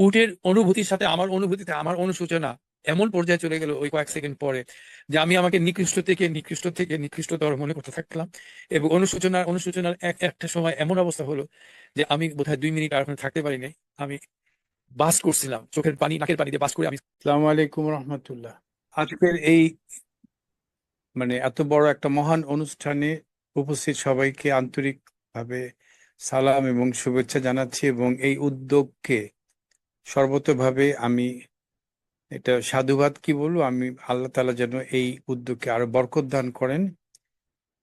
উটের অনুভূতির সাথে আমার অনুভূতিতে আমার অনুশোচনা এমন পর্যায়ে চলে গেল ওই কয়েক সেকেন্ড পরে যে আমি আমাকে নিকৃষ্ট থেকে নিকৃষ্ট থেকে নিকৃষ্টতর মনে করতে থাকলাম এবং অনুশোচনার অনুসূচনার এক একটা সময় এমন অবস্থা হলো যে আমি বোধহয় দুই মিনিট আর থাকতে পারি নাই আমি বাস করছিলাম চোখের পানি নাকের পানি দিয়ে বাস করে আমি আসসালামু আলাইকুম রহমতুল্লাহ। আজকের এই মানে এত বড় একটা মহান অনুষ্ঠানে উপস্থিত সবাইকে আন্তরিকভাবে সালাম এবং শুভেচ্ছা জানাচ্ছি এবং এই উদ্যোগকে সর্বতভাবে আমি এটা সাধুবাদ কি বলব? আমি আল্লাহ তাআলা যেন এই উদ্যোগকে আরও বরকত দান করেন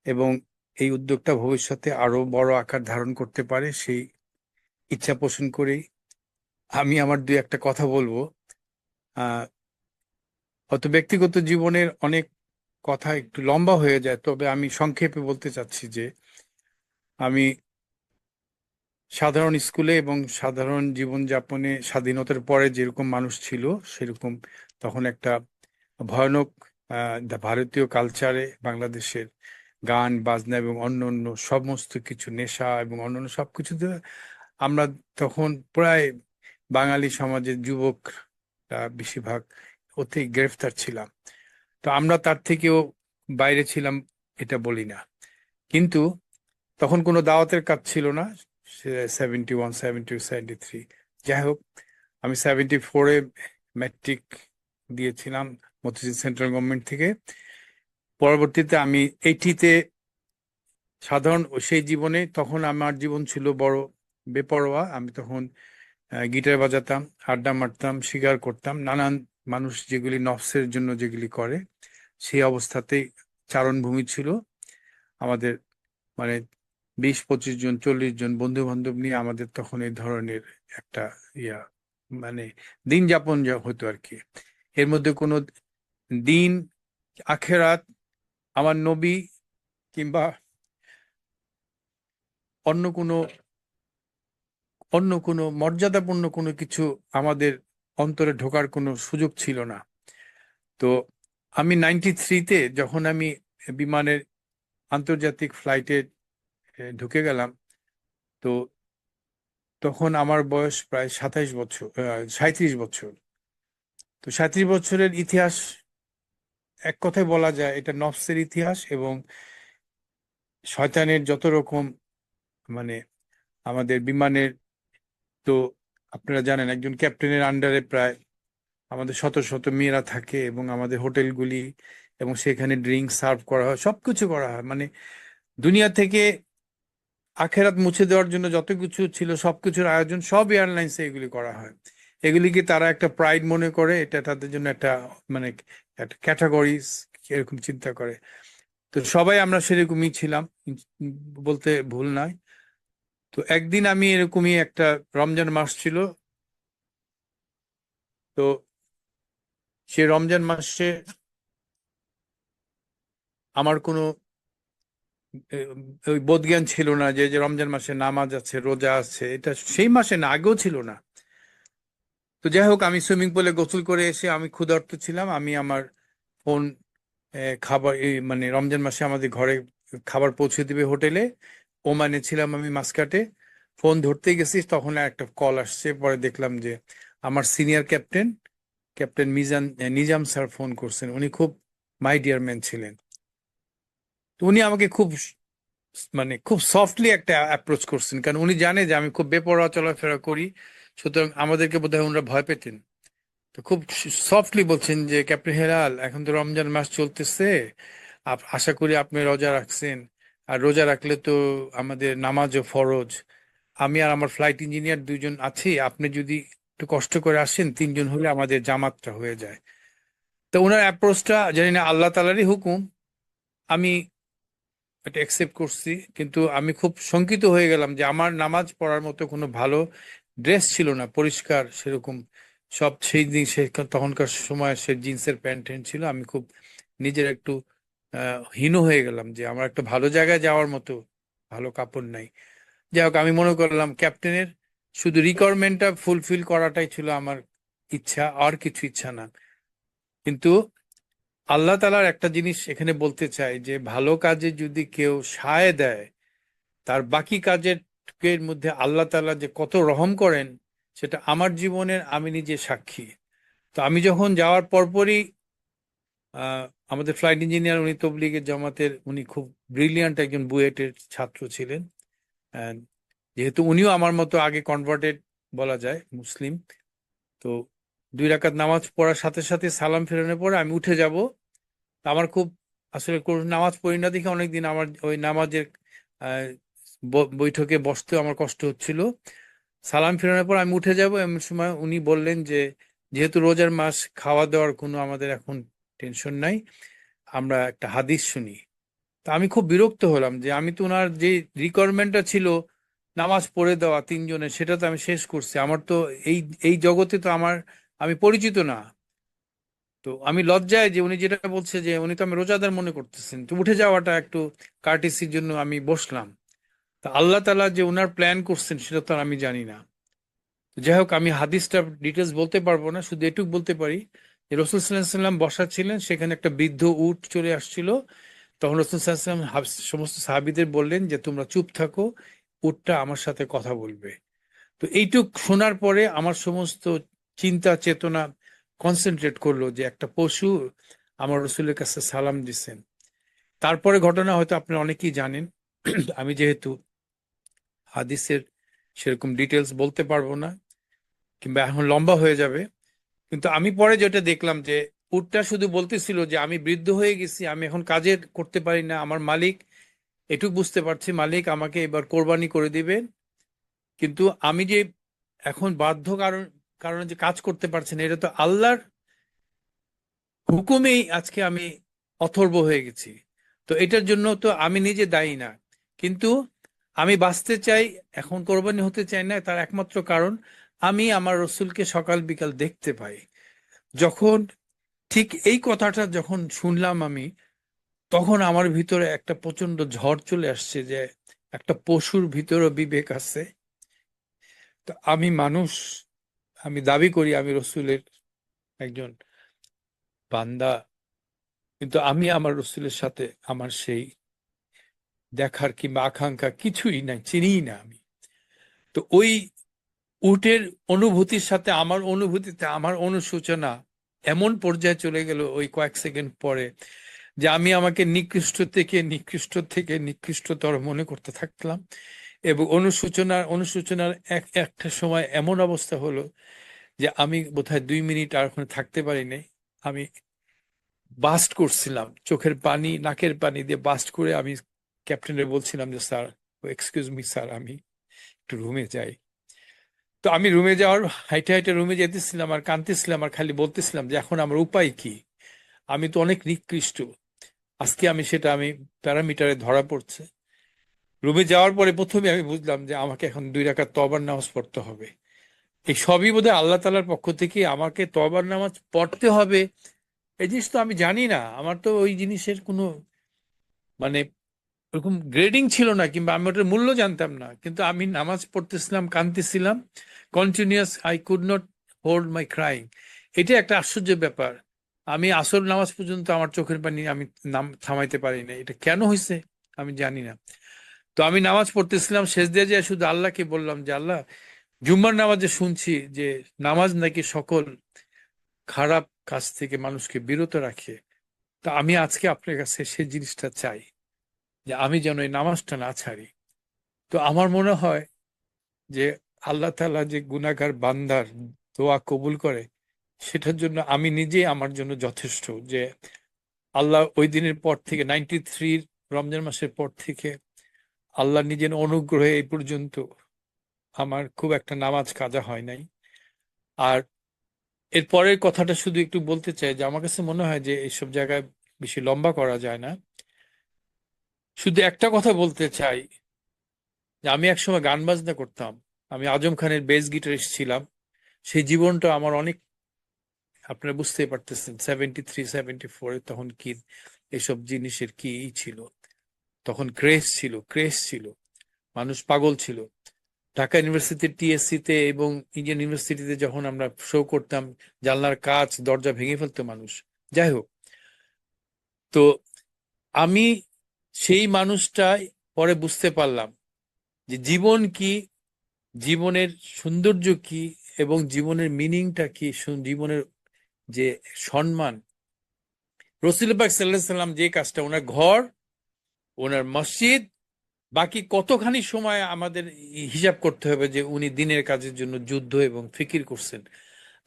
এবং এই উদ্যোগটা ভবিষ্যতে আরও বড় আকার ধারণ করতে পারে সেই ইচ্ছা পোষণ করেই। আমি আমার দুই একটা কথা বলব। হয়তো ব্যক্তিগত জীবনের অনেক কথা একটু লম্বা হয়ে যায়, তবে আমি সংক্ষেপে বলতে চাচ্ছি যে আমি সাধারণ স্কুলে এবং সাধারণ জীবনযাপনে স্বাধীনতার পরে যেরকম মানুষ ছিল, সেরকম তখন একটা ভয়ানক ভারতীয় কালচারে বাংলাদেশের গান, বাজনা এবং অন্য অন্য সমস্ত কিছু, নেশা এবং অন্যান্য সবকিছুতে আমরা তখন প্রায় বাঙালি সমাজের যুবকরা বেশিরভাগ অতি গ্রেফতার ছিলাম। তো আমরা তার থেকেও বাইরে ছিলাম, এটা বলি না। কিন্তু তখন কোনো দাওয়াতের কাজ ছিল না। Seventy one seventy seventy three যাই হোক, আমি সেভেন্টি ফোরে ম্যাট্রিক দিয়েছিলাম মতিঝিল সেন্ট্রাল গভর্নমেন্ট থেকে। পরবর্তীতে আমি এইটিতে সাধারণ সেই জীবনে, তখন আমার জীবন ছিল বড় বেপরোয়া। আমি তখন গিটার বাজাতাম, আড্ডা মারতাম, শিকার করতাম। নানান মানুষ যেগুলি নফসের জন্য যেগুলি করে, সেই অবস্থাতেই চারণভূমি ছিল। আমাদের মানে বিশ, পঁচিশ জন, চল্লিশ জন বন্ধু বান্ধব নিয়ে আমাদের তখন এই ধরনের একটা ইয়া মানে দিন যাপন যা হতো আর কি। এর মধ্যে কোনো দিন, আখেরাত আমার নবী কিংবা অন্য কোনো অন্য কোনো মর্যাদাপূর্ণ কোনো কিছু আমাদের অন্তরে ঢোকার কোনো সুযোগ ছিল না। তো আমি নাইনটি থ্রিতে যখন আমি বিমানের আন্তর্জাতিক ফ্লাইটে ঢুকে গেলাম। তো তখন আমার বয়স প্রায় সাতাইশ বছর সাঁত্রিশ বছর। তো সাঁত্রিশ বছরের ইতিহাস, এক কথায় বলা যায় এটা নফসের ইতিহাস এবং শয়তানের যত রকম মানে আমাদের বিমানের তো আপনারা জানেন একজন ক্যাপ্টেনের আন্ডারে প্রায় আমাদের শত শত মেয়েরা থাকে এবং আমাদের হোটেলগুলি এবং সেখানে ড্রিঙ্ক সার্ভ করা হয়, সবকিছু করা হয়। মানে দুনিয়া থেকে আখেরাত মুছে দেওয়ার জন্য যত কিছু ছিল সবকিছুর আয়োজন সব এয়ারলাইন্সে এগুলি করা হয়। এগুলিকে তারা একটা প্রাইড মনে করে, এটা তাদের জন্য একটা মানে একটা ক্যাটাগরিজ এরকম চিন্তা করে। তো সবাই আমরা সেরকমই ছিলাম, বলতে ভুল নয়। তো একদিন আমি এরকমই একটা রমজান মাস ছিল। তো সে রমজান মাসে আমার কোনো ওই বোধজ্ঞান ছিল না যে যে রমজান মাসে নামাজ আছে, রোজা আছে, এটা সেই মাসে না, আগেও ছিল না। তো যাই হোক, আমি সুইমিং পুলে গোসল করে এসে আমি ক্ষুধার্ত ছিলাম। আমি আমার ফোন খাবার মানে রমজান মাসে আমাদের ঘরে খাবার পৌঁছে দিবে হোটেলে। ওমানে ছিলাম আমি মাসকাটে। ফোন ধরতে গেছি তখন একটা কল আসছে। পরে দেখলাম যে, আমার senior captain captain Mizan Nizam sir phone করছেন। উনি খুব মাই ডিয়ার ম্যান ছিলেন। তো উনি আমাকে খুব মানে খুব সফটলি একটা অ্যাপ্রোচ করছেন। কারণ উনি জানে যে আমি খুব বেপরোয়া চলাফেরা করি, সুতরাং আমাদেরকে বোধহয় ওনারা ভয় পেতেন। তো খুব সফটলি বলছেন যে, ক্যাপ্টেন হেলাল, এখন তো রমজান মাস চলতেছে। আশা করি আপনি রোজা রাখছেন। আর রোজা রাখলে তো আমাদের নামাজও ফরজ। আমি আর আমার ফ্লাইট ইঞ্জিনিয়ার দুজন আছি। আপনি যদি একটু কষ্ট করে আসেন, তিনজন হলে আমাদের জামাতটা হয়ে যায়। তো ওনার অ্যাপ্রোচটা জানি না, আল্লাহ তালারই হুকুম। আমি এটা অ্যাকসেপ্ট করছি। কিন্তু আমি খুব শঙ্কিত হয়ে গেলাম যে আমার নামাজ পড়ার মতো কোনো ভালো ড্রেস ছিল না, পরিষ্কার সেরকম। সব সেই দিন সে তখনকার সময় সে জিন্সের প্যান্ট ট্যান্ট ছিল, আমি খুব নিজের একটু হীন হয়ে গেলাম যে আমার একটা ভালো জায়গায় যাওয়ার মতো ভালো কাপড় নাই। যাই হোক, আমি মনে করলাম ক্যাপ্টেনের শুধু রিকোয়ারমেন্টটা ফুলফিল করাটাই ছিল আমার ইচ্ছা, আর কিছু ইচ্ছা না। কিন্তু আল্লাহ তালার একটা জিনিস এখানে বলতে চাই যে, ভালো কাজে যদি কেউ সায় দেয়, তার বাকি কাজের মধ্যে আল্লাহ তালা যে কত রহম করেন, সেটা আমার জীবনের আমি নিজে সাক্ষী। তো আমি যখন যাওয়ার পরপরই আমাদের ফ্লাইট ইঞ্জিনিয়ার উনি তবলিগের জামাতের, উনি খুব ব্রিলিয়ান্ট একজন বুয়েটের ছাত্র ছিলেন। যেহেতু উনিও আমার মতো আগে কনভার্টেড বলা যায়, মুসলিম। তো দুই রাকাত নামাজ পড়ার সাথে সাথে সালাম ফেরানোর পরে আমি উঠে যাব। আমার খুব আসলে নামাজ পড়ি না দেখে অনেকদিন আমার ওই নামাজের বৈঠকে বসতে আমার কষ্ট হচ্ছিল। সালাম ফেরানোর পর আমি উঠে যাব। এমন সময় উনি বললেন যে, যেহেতু রোজার মাস খাওয়া দাওয়ার কোনো আমাদের এখন টেনশন নাই। আমরা একটা হাদিস শুনি। তা আমি খুব বিরক্ত হলাম যে, আমি তো ওনার যে রিকোয়ারমেন্টটা ছিল নামাজ পড়ে দেওয়া তিনজনের, সেটা তো আমি শেষ করছি। আমার তো এই এই জগতে তো আমার আমি পরিচিত না। তো আমি লজ্জায় যে উনি যেটা বলছে যে উনি তো আমি রোজাদার মনে করতেছেন। তো উঠে যাওয়াটা একটু কার্টিসির জন্য আমি বসলাম। তা আল্লাহ তালা যে ওনার প্ল্যান করছেন সেটা তো আমি জানি না। যাই হোক, আমি হাদিসটা ডিটেলস বলতে পারব না, শুধু এটুকু বলতে পারি যে রসুল সাল্লাম বসা ছিলেন, সেখানে একটা বৃদ্ধ উট চলে আসছিল। তখন রসুল সাল্লাম সমস্ত সাহাবিদের বললেন যে, তোমরা চুপ থাকো, উটটা আমার সাথে কথা বলবে। তো এইটুক শোনার পরে আমার সমস্ত চিন্তা, চেতনা কনসেন্ট্রেট করল যে একটা পশু আমার রসুলের কাছে সালাম দিচ্ছেন তারপরে ঘটনা হয়তো আপনারা অনেকেই জানেন। আমি যেহেতু হাদিসের সেরকম ডিটেলস বলতে পারব না, কিংবা এখন লম্বা হয়ে যাবে। কিন্তু আমি পরে যেটা দেখলাম যে উটটা শুধু বলতেছিল যে আমি বৃদ্ধ হয়ে গেছি, আমি এখন কাজে করতে পারি না, আমার মালিক এটুক বুঝতে পারছি, মালিক আমাকে এবার কোরবানি করে দিবেন। কিন্তু আমি যে এখন বাধ্য কারণ কারণে যে কাজ করতে পারছি না, এটা তো আল্লাহর হুকুমেই আজকে আমি অথর্ব হয়ে গেছি। তো এটার জন্য তো আমি নিজে দায়ী না। কিন্তু আমি বাঁচতে চাই, এখন কোরবানি হতে চাই না, তার একমাত্র কারণ আমি আমার রসুলকে সকাল বিকাল দেখতে পাই। যখন ঠিক এই কথাটা যখন শুনলাম আমি, তখন আমার ভিতরে একটা প্রচণ্ড ঝড় চলে আসছে যে একটা পশুর ভিতরে বিবেক আছে। তো আমি মানুষ আমি দাবি করি আমি রসুলের একজন বান্দা, কিন্তু আমি আমার রসুলের সাথে আমার সেই দেখার কিংবা আকাঙ্ক্ষা কিছুই নাই, চিনিই না আমি। তো ওই উটের অনুভূতির সাথে আমার অনুভূতিতে আমার অনুশোচনা এমন পর্যায়ে চলে গেল ওই কয়েক সেকেন্ড পরে যে আমি আমাকে নিকৃষ্ট থেকে নিকৃষ্ট থেকে নিকৃষ্টতর মনে করতে থাকলাম। এবং অনুশোচনার অনুশোচনার এক, একটা সময় এমন অবস্থা হলো যে আমি বোধহয় দুই মিনিট আর ওখানে থাকতে পারিনি আমি বাস্ট করছিলাম, চোখের পানি, নাকের পানি দিয়ে বাস্ট করে আমি ক্যাপ্টেনের বলছিলাম যে, স্যার এক্সকিউজ মি স্যার, আমি একটু রুমে যাই। তো আমি রুমে যাওয়ার হাইটে হাইটে রুমে যেতেছিলাম আর কাঁদতেছিলাম আর খালি বলতেছিলাম যে, এখন আমার উপায় কি? আমি তো অনেক নিকৃষ্ট। আজকে আমি সেটা আমি প্যারামিটারে ধরা পড়ছে। রুমে যাওয়ার পরে প্রথমে আমি বুঝলাম যে আমাকে এখন দুই রাকাত তবার নামাজ পড়তে হবে। এই সবই বোধহয় আল্লাহ তালার পক্ষ থেকে আমাকে তবার নামাজ পড়তে হবে। এই জিনিস তো আমি জানি না। আমার তো ওই জিনিসের কোনো মানে ওরকম গ্রেডিং ছিল না কিংবা আমি ওটার মূল্য জানতাম না। কিন্তু আমি নামাজ পড়তেছিলাম, কাঁদতেছিলাম continuous I could not hold my crying এটা একটা আশ্চর্য ব্যাপার। আমি আসল নামাজ পর্যন্ত আমার চোখের পানি আমি নাম থামাইতে পারি না এটা কেন হয়েছে আমি জানি না। তো আমি নামাজ পড়তেছিলাম, শেষ দিয়ে যে শুধু আল্লাহকে বললাম যে, আল্লাহ, জুম্মার নামাজে শুনছি যে নামাজ নাকি সকল খারাপ কাজ থেকে মানুষকে বিরত রাখে। তা আমি আজকে আপনার কাছে সেই জিনিসটা চাই, যে আমি যেন এই নামাজটা না ছাড়ি। তো আমার মনে হয় যে আল্লাহ তাআলা যে গুনাহগার বান্দার দোয়া কবুল করে, সেটার জন্য আমি নিজেই আমার জন্য যথেষ্ট যে আল্লাহ ওই দিনের পর থেকে নাইনটি থ্রির রমজান মাসের পর থেকে আল্লাহ নিজের অনুগ্রহে এই পর্যন্ত আমার খুব একটা নামাজ কাজা হয় নাই। আর এর পরের কথাটা শুধু একটু বলতে চাই যে আমার কাছে মনে হয় যে এইসব জায়গায় বেশি লম্বা করা যায় না। শুধু একটা কথা বলতে চাই যে আমি একসময় গান বাজনা করতাম। আমি আজম খানের বেস গিটারিস্ট ছিলাম। সেই জীবনটা আমার অনেক আপনারা বুঝতেই পারতেছেন সেভেন্টি থ্রি সেভেন্টি ফোরে তখন কি এসব জিনিসের কি ছিল। তখন ক্রেজ ছিল ক্রেজ ছিল। মানুষ পাগল ছিল। ঢাকা ইউনিভার্সিটির টিএসসি তে এবং ইন্ডিয়ান ইউনিভার্সিটিতে যখন আমরা শো করতাম, জানলার কাজ দরজা ভেঙে ফেলতো মানুষ। যাই হোক, তো আমি সেই মানুষটাই পরে বুঝতে পারলাম যে জীবন কি, জীবনের সৌন্দর্য কি এবং জীবনের মিনিংটা কি জীবনের যে সম্মান। রসুল পাক সাল্লাহ সাল্লাম যে কাজটা, ওনার ঘর ওনার মসজিদ, বাকি কতখানি সময় আমাদের হিসাব করতে হবে যে উনি দিনের কাজের জন্য যুদ্ধ এবং ফিকির করছেন?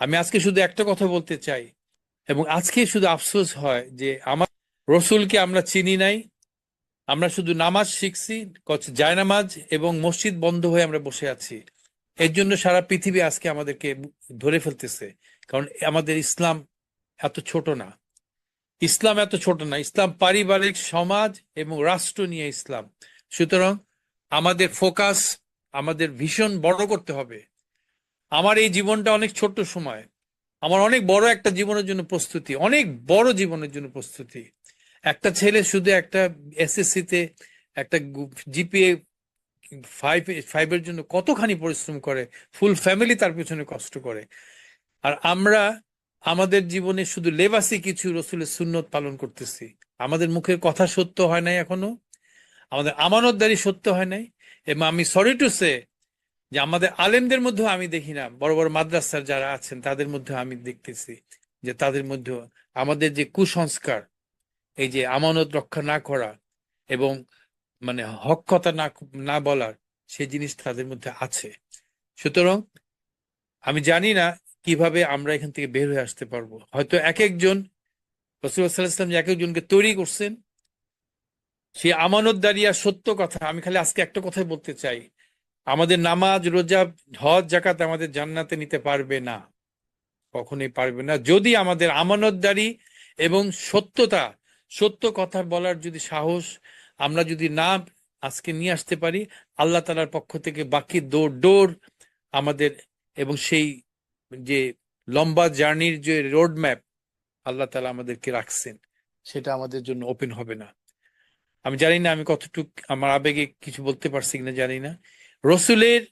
আমি আজকে শুধু একটা কথা বলতে চাই, এবং আজকে শুধু আফসোস হয় যে আমার রসুলকে আমরা চিনি নাই, আমরা শুধু নামাজ শিখছি জায়নামাজ এবং মসজিদ বন্ধ হয়ে আমরা বসে আছি। এর জন্য সারা পৃথিবী আজকে আমাদেরকে ধরে ফেলতেছে, কারণ আমাদের ইসলাম এত ছোট না। ইসলাম এত ছোট না। ইসলাম পারিবারিক সমাজ এবং রাষ্ট্র নিয়ে ইসলাম। সুতরাং আমাদের ফোকাস, আমাদের ভীষণ বড় করতে হবে। আমার এই জীবনটা অনেক ছোট্ট সময়। আমার অনেক বড় একটা জীবনের জন্য প্রস্তুতি, অনেক বড় জীবনের জন্য প্রস্তুতি। একটা ছেলে শুধু একটা এসএসসি তে একটা জিপিএ ফাইভ ফাইভের জন্য কতখানি পরিশ্রম করে ফুল ফ্যামিলি তার পিছনে কষ্ট করে। আর আমরা আমাদের জীবনে শুধু লেবাসি কিছু রসুলের সুন্নত পালন করতেছি। আমাদের মুখের কথা সত্য হয় নাই এখনও। আমাদের আমানতদারি সত্য হয় নাই। এবং আমি সরি টু সে যে আমাদের আলেমদের মধ্যেও আমি দেখি না। বড় বড় মাদ্রাসার যারা আছেন, তাদের মধ্যে আমি দেখতেছি যে তাদের মধ্যে আমাদের যে কুসংস্কার, এই যে আমানত রক্ষা না করা এবং মানে হক কথা না না বলার, সেই জিনিস তাদের মধ্যে আছে। সুতরাং আমি জানি না কীভাবে আমরা এখান থেকে বের হয়ে আসতে পারব? হয়তো এক একজন রসুলাম এক একজনকে তৈরি করছেন সেই আমানতদারি আর সত্য কথা, আমি খালি আজকে একটা কথাই বলতে চাই। আমাদের নামাজ, রোজা, হজ জাকাত আমাদের জান্নাতে নিতে পারবে না। কখনোই পারবে না। যদি আমাদের আমানতদারি এবং সত্যতা, সত্য কথা বলার যদি সাহস আমরা যদি না আজকে নিয়ে আসতে পারি, আল্লাহ তালার পক্ষ থেকে বাকি দৌড় দৌড় আমাদের এবং সেই যে লম্বা জার্নির যে রোড ম্যাপ আল্লাহ তালা আমাদেরকে রাখছেন, সেটা আমাদের জন্য ওপেন হবে না। আমি জানি না আমি কতটুক আমার আবেগে কিছু বলতে পারছি কিনা জানি না। রসুলের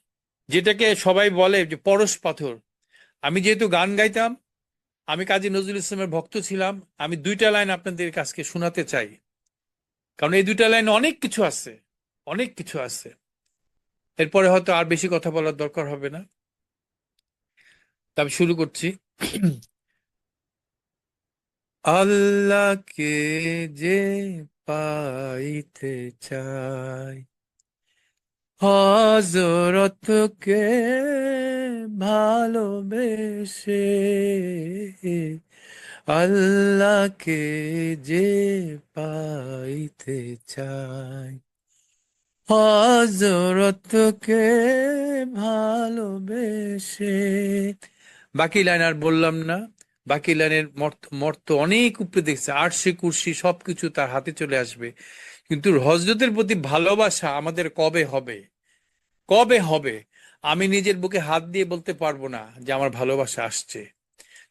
যেটাকে সবাই বলে যে পরশ পাথর, আমি যেহেতু গান গাইতাম, আমি কাজী নজরুল ইসলামের ভক্ত ছিলাম, আমি দুইটা লাইন আপনাদের কাছকে শোনাতে চাই। কারণ এই দুইটা লাইন অনেক কিছু আছে, অনেক কিছু আছে। এরপরে হয়তো আর বেশি কথা বলার দরকার হবে না। তবে শুরু করছি। আল্লাহকে যে পাইতে চাই হজরতকে ভালোবেসে, আল্লাহকে যে পাইতে চাই হজরতকে ভালোবেসে বাকি লাইন আর বললাম না। বাকি লাইনের মর্ত মর্ত অনেক উপরে দেখছে, আরশি কুর্সি সবকিছু তার হাতে চলে আসবে। কিন্তু হজরতের প্রতি ভালোবাসা আমাদের কবে হবে? কবে হবে? আমি নিজের বুকে হাত দিয়ে বলতে পারব না যে আমার ভালোবাসা আসছে।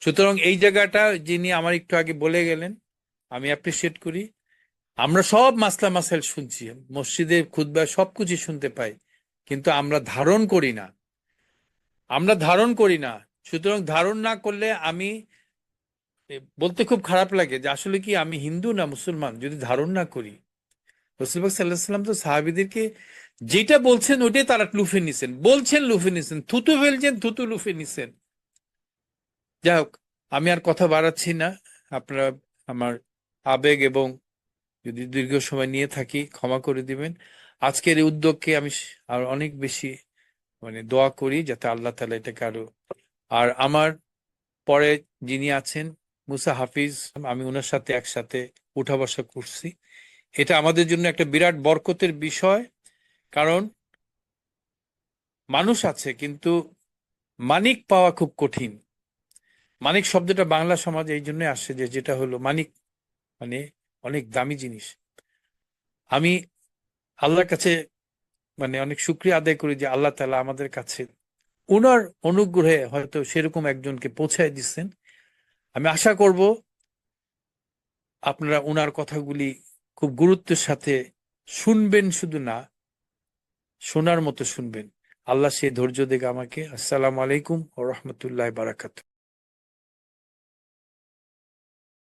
সুতরাং এই জায়গাটা যিনি আমার একটু আগে বলে গেলেন, আমি অ্যাপ্রিসিয়েট করি। আমরা সব মাসলা মাসাইল শুনছি, মসজিদে খুতবা সবকিছু শুনতে পাই, কিন্তু আমরা ধারণ করি না। আমরা ধারণ করি না সুতরাং ধারণ না করলে আমি বলতে খুব খারাপ লাগে যে আসলে কি আমি হিন্দু না মুসলমান যদি ধারণ না করি? রসুলবাগ সাল্লাহ সাল্লাম তো সাহাবিদেরকে যেটা বলছেন ওইটাই তারা লুফে নিছেন। বলছেন লুফে নিছেন, থুতু ফেলছেন, থুতু লুফে নিছেন। যাই হোক, আমি আর কথা বাড়াচ্ছি না। আপনারা আমার আবেগ এবং যদি দীর্ঘ সময় নিয়ে থাকি, ক্ষমা করে দিবেন। আজকের এই উদ্যোগকে আমি আর অনেক বেশি মানে দোয়া করি যাতে আল্লাহ তালা এটাকে আরও আর আমার পরে যিনি আছেন, মুসা হাফিজ, আমি ওনার সাথে একসাথে উঠা বসা করছি। এটা আমাদের জন্য একটা বিরাট বরকতের বিষয়, কারণ মানুষ আছে, কিন্তু মানিক পাওয়া খুব কঠিন। মানিক শব্দটা বাংলা সমাজে এই জন্য আসে যে, যেটা হলো মানিক মানে অনেক দামি জিনিস। আমি আল্লাহর কাছে মানে অনেক শুক্রিয়া আদায় করি যে আল্লাহ তালা আমাদের কাছে ওনার অনুগ্রহে হয়তো সেরকম একজনকে পৌঁছায় দিচ্ছেন। আমি আশা করব আপনারা ওনার কথাগুলি খুব গুরুত্বের সাথে শুনবেন শুধু না, শোনার মতো শুনবেন। আল্লাহ সে ধৈর্য দেখে আমাকে। আসসালামু আলাইকুম ও রহমতুল্লাহ বারাকাত